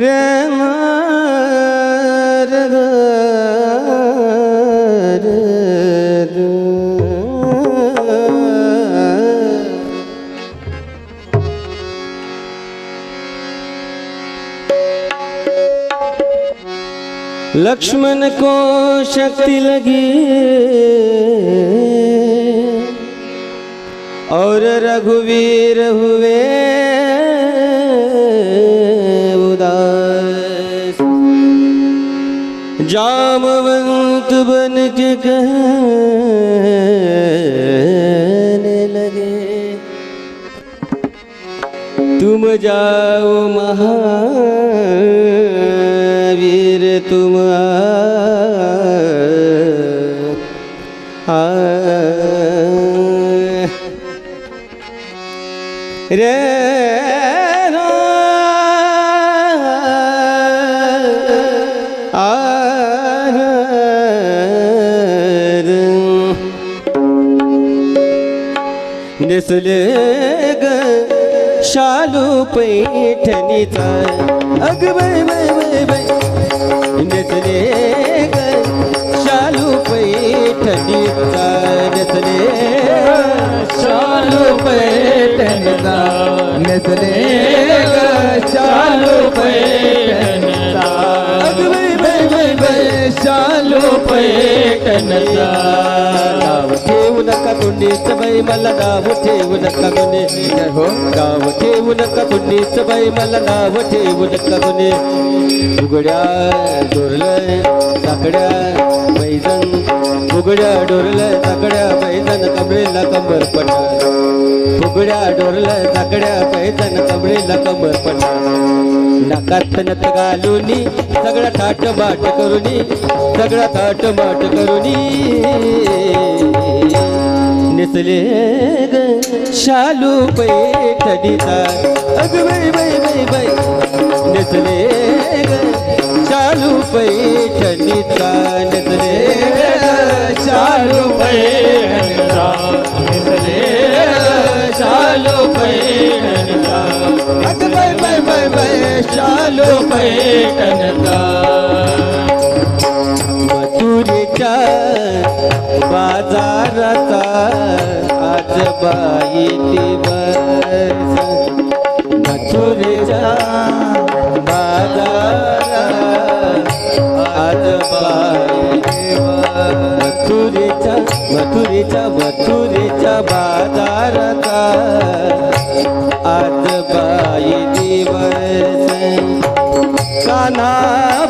रे। लक्ष्मण को शक्ति लगी। और रघुवीर हुए। जामवंत बन के कहने लगे तुम जाओ महावीर तुम आ, रे नेसले ग. शालू पैठणीचा अग बाय बाय बाय बाय नेसले ग. शालू पैठणीचा नेसले शालू पैठणीचा नेसले ग. शालू पैठणीचा अग बाय बाय बाय बाय शालू पैठणीचा नका कुंडीच बाई मला नाव ठेवू नका कुणी हो नाव ठेवू नका कुंडीच बाई मला नाव ठेवू नका कुणी उघड्या डोरलय साकड्या बैजन उघड्या डोरलय साकड्या बैजन कमरेला कंबर पट उघड्या डोरलय साकड्या बैजन कमरेला कंबर पट नाकात नत घालूनी सगळा थाट माट करूनी सगळा थाट माट करूनी. दिसले ग. शालू पैठणीचा अग बाई बाई बाई बाई दिसले ग. शालू पैठणीचा दिसले ग. चालू पैठणचा नेसले ग. चालू पैठणचा अग बाई बाई बाई बाई चालू पैठणचा बाई दिवस मथुरेच्या बाजारा आज बाई दिवस मथुरेच्या मथुरेच्या मथुरेच्या बाजाराचा आज बाई दिवस काना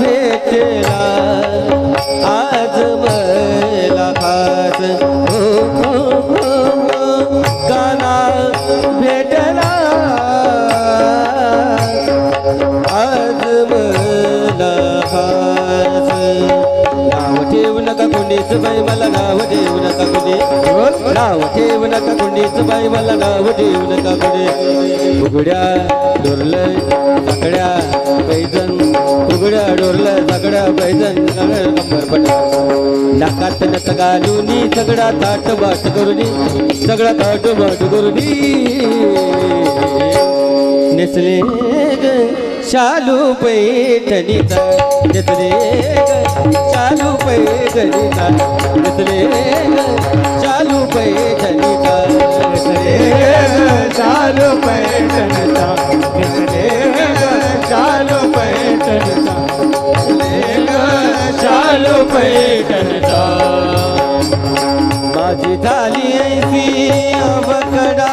भेटला आज बाई मला नाव ठेवू नका कुणी नाव ठेवू नका कुणीच बाई मला नाव ठेवू नका कुणी उघड्या डोरलय साकड्या पैजन उघड्या डोरलय साकड्या पैजन सगळं नंबर पट नाकात नत घालूनी सगळा ताट बाट करून सगळा ताट बाट करून. नेसले शालू पैठणीचा घेतले ग. शालू पैठणीचा घेतले चालू शालू पैठणीचा चालू पैठणचा नेसले ग. चालू पैठणचा चालू माझी झाली ऐसी अवकडा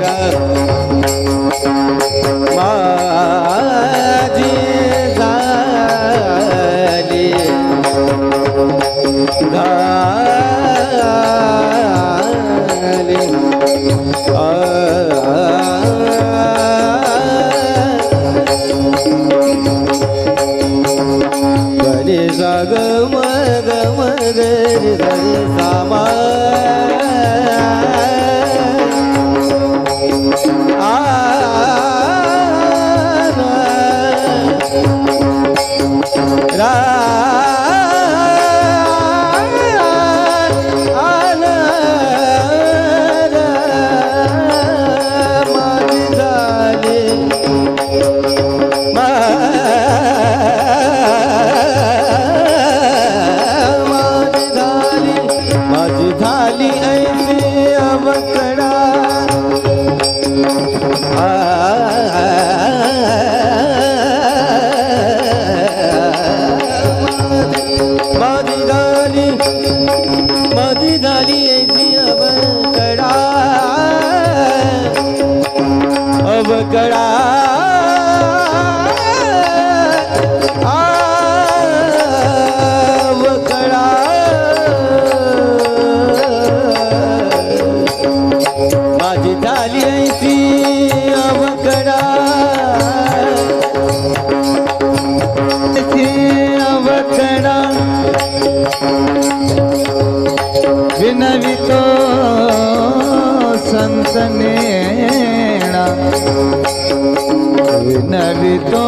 विनवितो संत निडा संतनेणा विनवितो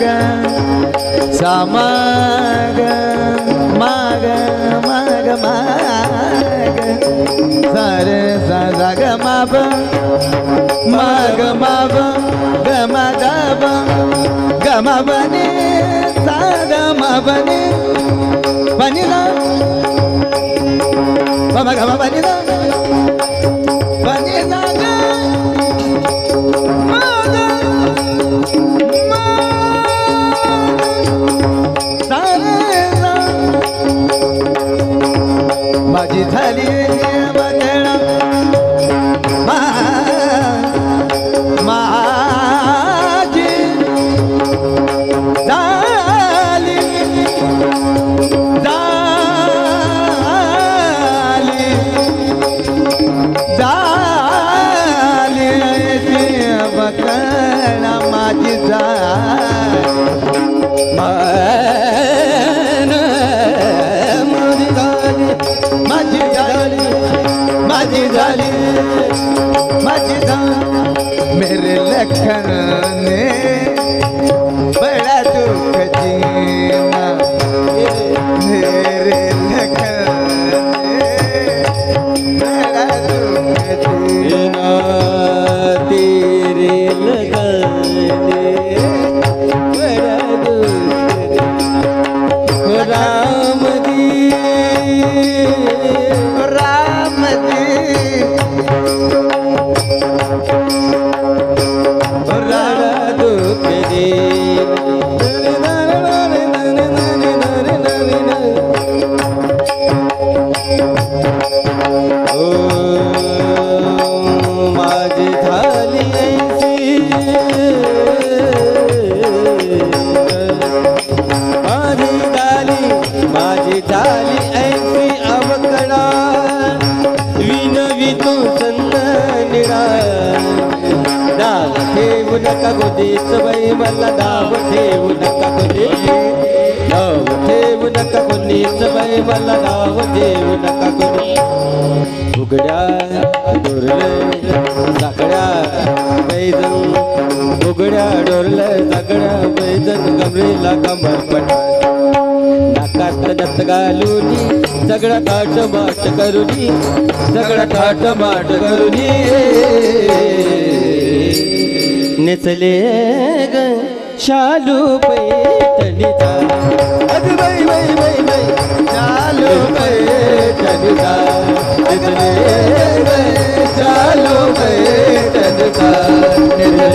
माग समाग माग माग माग सा जाग माप माग माप गम गब गम बने साग मा बने बनिला बाबा गम बनिला नका बाई मला नाव ठेवू नका गोदी नाव ठेवू नका कोणीच बाई मला नाव ठेवू नका कोणी. उघड्या डोरले साकड्या बैजन उघड्या डोरले साकड्या बैजन कमरीला कमर पट नाकात दत्त घालून सगळा थाट माट करुनी सगळा थाट माट करुनी. नेचले ग शालू पैठणी जा अरे बाई बाई बाई बाई शालू पैठणी जा नेचले ग शालू पैठणी जा